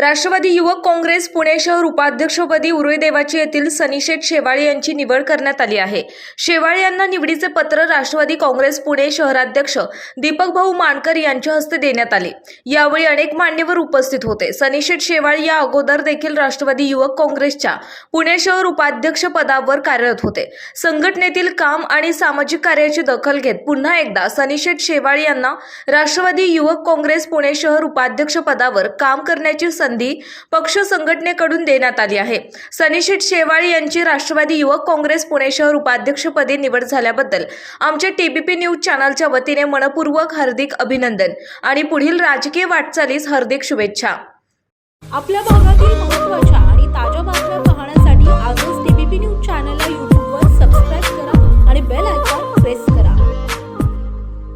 राष्ट्रवादी युवक काँग्रेस पुणे शहर उपाध्यक्षपदी उरुळी देवाची येथील सनीशेठ शेवाळे यांची निवड करण्यात आली आहे. शेवाळे यांना निवडीचे पत्र राष्ट्रवादी काँग्रेस पुणे शहराध्यक्ष दीपक भाऊ मानकर यांच्या हस्ते देण्यात आले. यावेळी अनेक मान्यवर उपस्थित होते. सनीशेठ शेवाळे या अगोदर देखील राष्ट्रवादी युवक काँग्रेसच्या पुणे शहर उपाध्यक्ष पदावर कार्यरत होते. संघटनेतील काम आणि सामाजिक कार्याची दखल घेत पुन्हा एकदा सनीशेठ शेवाळे यांना राष्ट्रवादी युवक काँग्रेस पुणे शहर उपाध्यक्ष पदावर काम करण्याची संधी पक्ष संघटनेकडून देण्यात आली आहे. सनीशेठ शेवाळी यांची राष्ट्रवादी युवक काँग्रेस पुणे शहर उपाध्यक्षपदी निवड झाल्याबद्दल आमच्या टीबीपी न्यूज चॅनलच्या वतीने मनपूर्वक हार्दिक अभिनंदन आणि पुढील राजकीय वाटचालीस हार्दिक शुभेच्छा. आपल्या भागातील महत्त्वाच्या